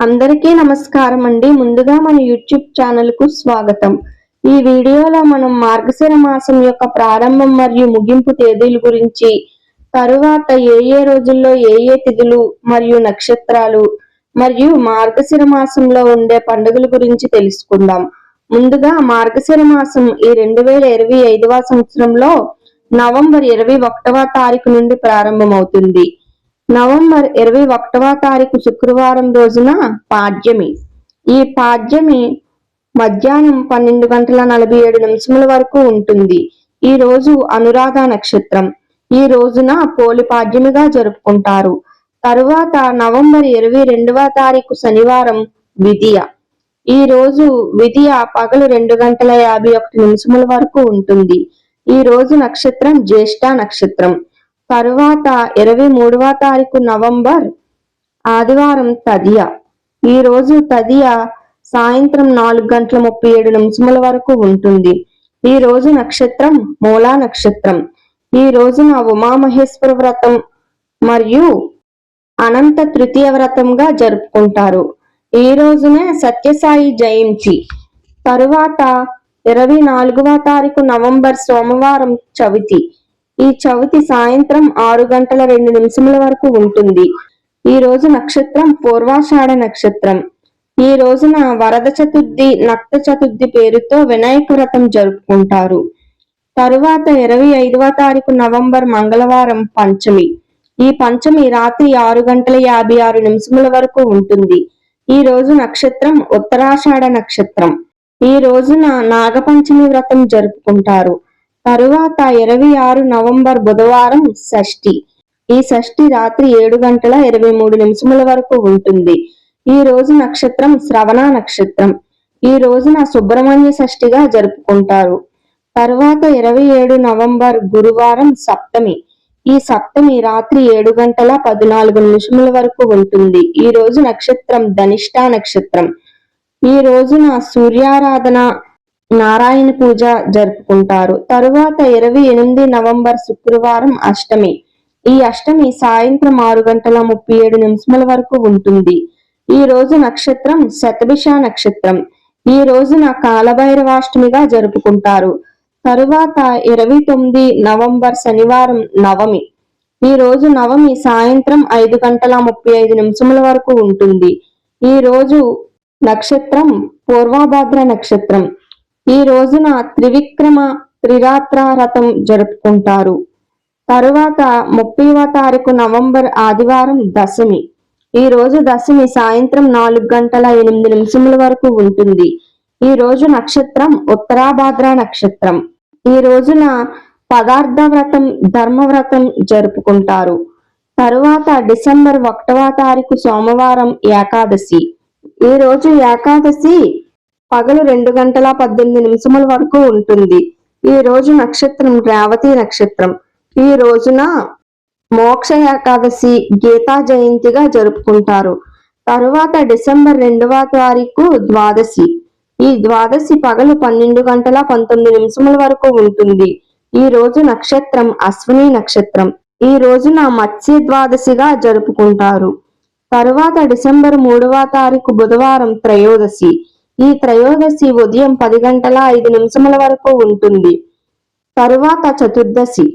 అందరికీ నమస్కారం అండి ముందుగా మన యూట్యూబ్ ఛానల్కు స్వాగతం. ఈ వీడియోలో మనం మార్గశిర మాసం యొక్క ప్రారంభం మరియు ముగింపు తేదీల గురించి తరువాత ఏ ఏ రోజుల్లో ఏ ఏ తిథులు మరియు నక్షత్రాలు మరియు మార్గశిర మాసంలో ఉండే పండుగల గురించి తెలుసుకుందాం. ముందుగా మార్గశిర మాసం ఈ రెండు వేల ఇరవై ఐదవ సంవత్సరంలో నవంబర్ ఇరవై ఒకటవ తారీఖు నుండి ప్రారంభమవుతుంది. నవంబర్ ఇరవై ఒకటవ తారీఖు శుక్రవారం రోజున పాడ్యమి. ఈ పాడ్యమి మధ్యాహ్నం పన్నెండు గంటల నలభై ఏడు నిమిషముల వరకు ఉంటుంది. ఈ రోజు అనురాధ నక్షత్రం. ఈ రోజున పోలి పాడ్యమిగా జరుపుకుంటారు. తరువాత నవంబర్ ఇరవై రెండవ తారీఖు శనివారం విధియ ఈ రోజు విధియ పగలు రెండు గంటల యాభై ఒకటి నిమిషముల వరకు ఉంటుంది. ఈ రోజు నక్షత్రం జ్యేష్ఠ నక్షత్రం. తరువాత ఇరవై మూడవ తారీఖు నవంబర్ ఆదివారం తదియా. ఈ రోజు తదియా సాయంత్రం నాలుగు గంటల ముప్పై ఏడు నిమిషముల వరకు ఉంటుంది. ఈ రోజు నక్షత్రం మూలా నక్షత్రం. ఈ రోజున ఉమామహేశ్వర వ్రతం మరియు అనంత తృతీయ వ్రతంగా జరుపుకుంటారు. ఈ రోజునే సత్యసాయి జయంతి. తరువాత ఇరవై నాలుగవ తారీఖు నవంబర్ సోమవారం చవితి. ఈ చవితి సాయంత్రం ఆరు గంటల రెండు నిమిషముల వరకు ఉంటుంది. ఈ రోజు నక్షత్రం పూర్వాషాఢ నక్షత్రం. ఈ రోజున వరద చతుర్థి నక్త చతుర్థి పేరుతో వినాయక వ్రతం జరుపుకుంటారు. తరువాత ఇరవై ఐదవ తారీఖు నవంబర్ మంగళవారం పంచమి. ఈ పంచమి రాత్రి ఆరు గంటల యాభై ఆరు నిమిషముల వరకు ఉంటుంది. ఈ రోజు నక్షత్రం ఉత్తరాషాఢ నక్షత్రం. ఈ రోజున నాగపంచమి వ్రతం జరుపుకుంటారు. తరువాత ఇరవై ఆరు నవంబర్ బుధవారం షష్ఠి. ఈ షష్ఠి రాత్రి ఏడు గంటల ఇరవై మూడు నిమిషముల వరకు ఉంటుంది. ఈ రోజు నక్షత్రం శ్రవణ నక్షత్రం. ఈ రోజున సుబ్రహ్మణ్య షష్ఠిగా జరుపుకుంటారు. తరువాత ఇరవై ఏడు నవంబర్ గురువారం సప్తమి. ఈ సప్తమి రాత్రి ఏడు గంటల పద్నాలుగు నిమిషముల వరకు ఉంటుంది. ఈ రోజు నక్షత్రం ధనిష్ట నక్షత్రం. ఈ రోజున సూర్యారాధన నారాయణ పూజ జరుపుకుంటారు. తరువాత ఇరవై ఎనిమిది నవంబర్ శుక్రవారం అష్టమి. ఈ అష్టమి సాయంత్రం ఆరు గంటల ముప్పై ఏడు నిమిషముల వరకు ఉంటుంది. ఈ రోజు నక్షత్రం శతభిష నక్షత్రం. ఈ రోజున కాలభైరవాష్టమిగా జరుపుకుంటారు. తరువాత ఇరవై తొమ్మిది నవంబర్ శనివారం నవమి. ఈ రోజు నవమి సాయంత్రం ఐదు గంటల ముప్పై ఐదు నిమిషముల వరకు ఉంటుంది. ఈ రోజు నక్షత్రం పూర్వాభాద్ర నక్షత్రం. ఈ రోజున త్రివిక్రమ త్రిరాత్రారథం జరుపుకుంటారు. తరువాత ముప్పైవ తారీఖు నవంబర్ ఆదివారం దశమి. ఈ రోజు దశమి సాయంత్రం నాలుగు గంటల ఎనిమిది నిమిషముల వరకు ఉంటుంది. ఈ రోజు నక్షత్రం ఉత్తరాభాద్ర నక్షత్రం. ఈ రోజున పదార్థ వ్రతం ధర్మవ్రతం జరుపుకుంటారు. తరువాత డిసెంబర్ ఒకటవ తారీఖు సోమవారం ఏకాదశి. ఈ రోజు ఏకాదశి పగలు రెండు గంటల పద్దెనిమిది నిమిషముల వరకు ఉంటుంది. ఈ రోజు నక్షత్రం రేవతి నక్షత్రం. ఈ రోజున మోక్ష ఏకాదశి గీతా జయంతిగా జరుపుకుంటారు. తరువాత డిసెంబర్ రెండవ తారీఖు ద్వాదశి. ఈ ద్వాదశి పగలు పన్నెండు గంటల పంతొమ్మిది నిమిషముల వరకు ఉంటుంది. ఈ రోజు నక్షత్రం అశ్విని నక్షత్రం. ఈ రోజున మత్స్య ద్వాదశిగా జరుపుకుంటారు. తరువాత డిసెంబర్ మూడవ తారీఖు బుధవారం త్రయోదశి. ఈ త్రయోదశి ఉదయం పది గంటల ఐదు నిమిషముల వరకు ఉంటుంది. తరువాత చతుర్దశి.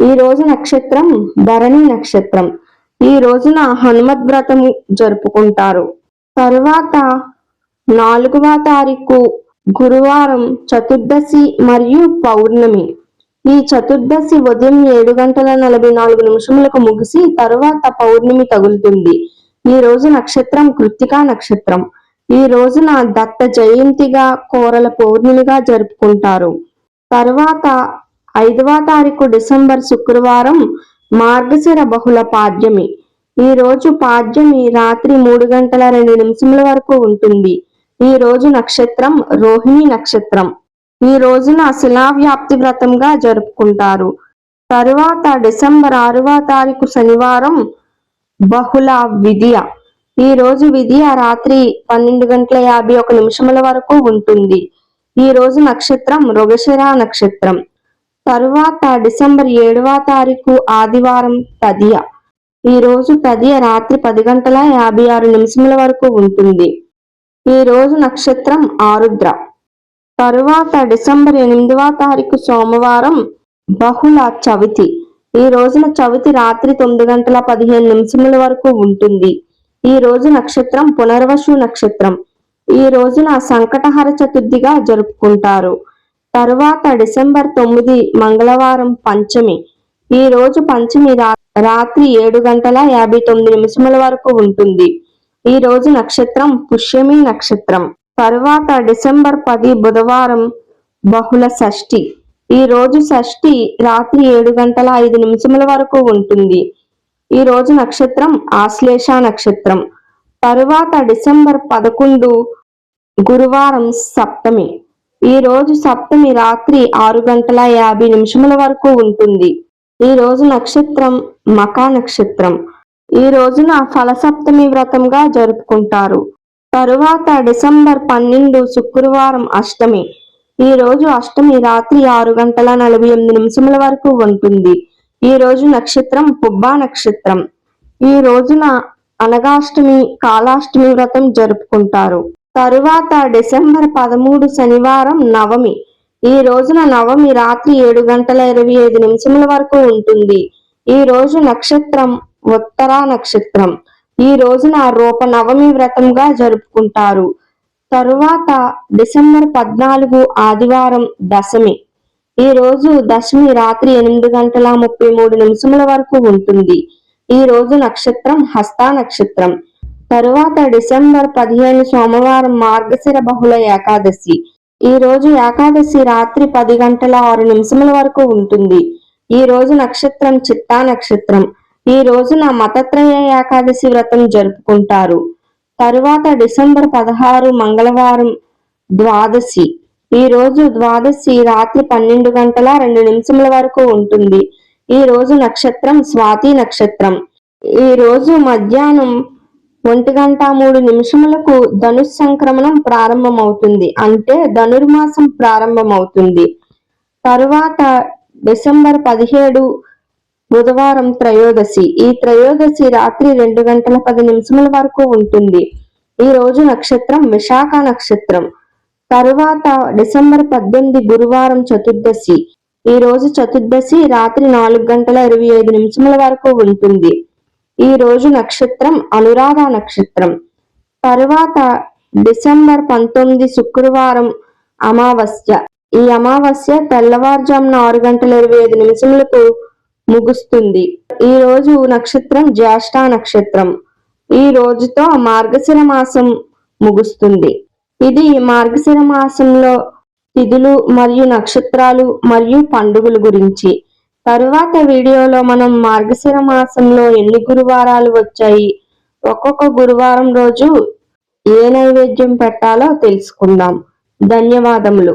ఈ రోజు నక్షత్రం భరణి నక్షత్రం. ఈ రోజున హనుమద్ వ్రతం జరుపుకుంటారు. తరువాత నాలుగవ తారీఖు గురువారం చతుర్దశి మరియు పౌర్ణమి. ఈ చతుర్దశి ఉదయం ఏడు గంటల నలభై నాలుగు నిమిషములకు ముగిసి తరువాత పౌర్ణమి తగులుతుంది. ఈ రోజు నక్షత్రం కృత్తికా నక్షత్రం. ఈ రోజున దత్త జయంతిగా కోరల పౌర్ణమిగా జరుపుకుంటారు. తరువాత ఐదవ తారీఖు డిసెంబర్ శుక్రవారం మార్గశిర బహుళ పాడ్యమి. ఈ రోజు పాడ్యమి రాత్రి మూడు గంటల రెండు నిమిషముల వరకు ఉంటుంది. ఈ రోజు నక్షత్రం రోహిణి నక్షత్రం. ఈ రోజున శిలావ్యాప్తి వ్రతంగా జరుపుకుంటారు. తరువాత డిసెంబర్ ఆరవ తారీఖు శనివారం బహుళ విద్య. ఈ రోజు విధియ రాత్రి పన్నెండు గంటల యాభై ఒక నిమిషముల వరకు ఉంటుంది. ఈ రోజు నక్షత్రం మృగశిర నక్షత్రం. తరువాత డిసెంబర్ ఏడవ తారీఖు ఆదివారం తదియ. ఈ రోజు తదియ రాత్రి పది గంటల యాభై ఆరు నిమిషముల వరకు ఉంటుంది. ఈ రోజు నక్షత్రం ఆరుద్ర. తరువాత డిసెంబర్ ఎనిమిదవ తారీఖు సోమవారం బహుళ చవితి. ఈ రోజున చవితి రాత్రి తొమ్మిది గంటల పదిహేను నిమిషముల వరకు ఉంటుంది. ఈ రోజు నక్షత్రం పునర్వసు నక్షత్రం. ఈ రోజున సంకటహర చతుర్థిగా జరుపుకుంటారు. తరువాత డిసెంబర్ తొమ్మిది మంగళవారం పంచమి. ఈ రోజు పంచమి రా- రాత్రి ఏడు గంటల యాభై తొమ్మిది నిమిషముల వరకు ఉంటుంది. ఈ రోజు నక్షత్రం పుష్యమి నక్షత్రం. తరువాత డిసెంబర్ పది బుధవారం బహుళ షష్ఠి. ఈ రోజు షష్ఠి రాత్రి ఏడు గంటల ఐదు నిమిషముల వరకు ఉంటుంది. ఈ రోజు నక్షత్రం ఆశ్లేష నక్షత్రం. తరువాత డిసెంబర్ పదకొండు గురువారం సప్తమి. ఈ రోజు సప్తమి రాత్రి ఆరు గంటల యాభై నిమిషముల వరకు ఉంటుంది. ఈ రోజు నక్షత్రం మకా నక్షత్రం. ఈ రోజున ఫలసప్తమి వ్రతంగా జరుపుకుంటారు. తరువాత డిసెంబర్ పన్నెండు శుక్రవారం అష్టమి. ఈ రోజు అష్టమి రాత్రి ఆరు గంటల నలభై ఎనిమిది నిమిషముల వరకు ఉంటుంది. ఈ రోజు నక్షత్రం పుబ్బా నక్షత్రం. ఈ రోజున అనగాష్టమి కాలాష్టమి వ్రతం జరుపుకుంటారు. తరువాత డిసెంబర్ పదమూడు శనివారం నవమి. ఈ రోజున నవమి రాత్రి ఏడు గంటల ఇరవై ఐదు నిమిషముల వరకు ఉంటుంది. ఈ రోజు నక్షత్రం ఉత్తరా నక్షత్రం. ఈ రోజున రూప నవమి వ్రతంగా జరుపుకుంటారు. తరువాత డిసెంబర్ పద్నాలుగు ఆదివారం దశమి. ఈ రోజు దశమి రాత్రి ఎనిమిది గంటల ముప్పై మూడు నిమిషముల వరకు ఉంటుంది. ఈ రోజు నక్షత్రం హస్తా నక్షత్రం. తరువాత డిసెంబర్ పదిహేను సోమవారం మార్గశిర బహుళ ఏకాదశి. ఈ రోజు ఏకాదశి రాత్రి పది గంటల ఆరు నిమిషముల వరకు ఉంటుంది. ఈ రోజు నక్షత్రం చిత్తా నక్షత్రం. ఈ రోజున మతత్రయ ఏకాదశి వ్రతం జరుపుకుంటారు. తరువాత డిసెంబర్ పదహారు మంగళవారం ద్వాదశి. ఈ రోజు ద్వాదశి రాత్రి పన్నెండు గంటల రెండు నిమిషముల వరకు ఉంటుంది. ఈ రోజు నక్షత్రం స్వాతి నక్షత్రం. ఈ రోజు మధ్యాహ్నం ఒంటి గంట మూడు నిమిషములకు ధనుష్ సంక్రమణం ప్రారంభమవుతుంది. అంటే ధనుర్మాసం ప్రారంభమవుతుంది. తరువాత డిసెంబర్ పదిహేడు బుధవారం త్రయోదశి. ఈ త్రయోదశి రాత్రి రెండు గంటల పది నిమిషముల వరకు ఉంటుంది. ఈ రోజు నక్షత్రం విశాఖ నక్షత్రం. తరువాత డిసెంబర్ పద్దెనిమిది గురువారం చతుర్దశి. ఈ రోజు చతుర్దశి రాత్రి నాలుగు గంటల ఇరవై ఐదు నిమిషముల వరకు ఉంటుంది. ఈ రోజు నక్షత్రం అనురాధ నక్షత్రం. తరువాత డిసెంబర్ పంతొమ్మిది శుక్రవారం అమావాస్య. ఈ అమావాస్య తెల్లవారుజామున ఆరు గంటల ఇరవై ఐదు నిమిషములకు ముగుస్తుంది. ఈ రోజు నక్షత్రం జ్యేష్ఠ నక్షత్రం. ఈ రోజుతో మార్గశిర మాసం ముగుస్తుంది. ఇది మార్గశిర మాసంలో తిథులు మరియు నక్షత్రాలు మరియు పండుగల గురించి. తరువాత వీడియోలో మనం మార్గశిర మాసంలో ఎన్ని గురువారాలు వచ్చాయి ఒక్కొక్క గురువారం రోజు ఏ నైవేద్యం పెట్టాలో తెలుసుకుందాం. ధన్యవాదములు.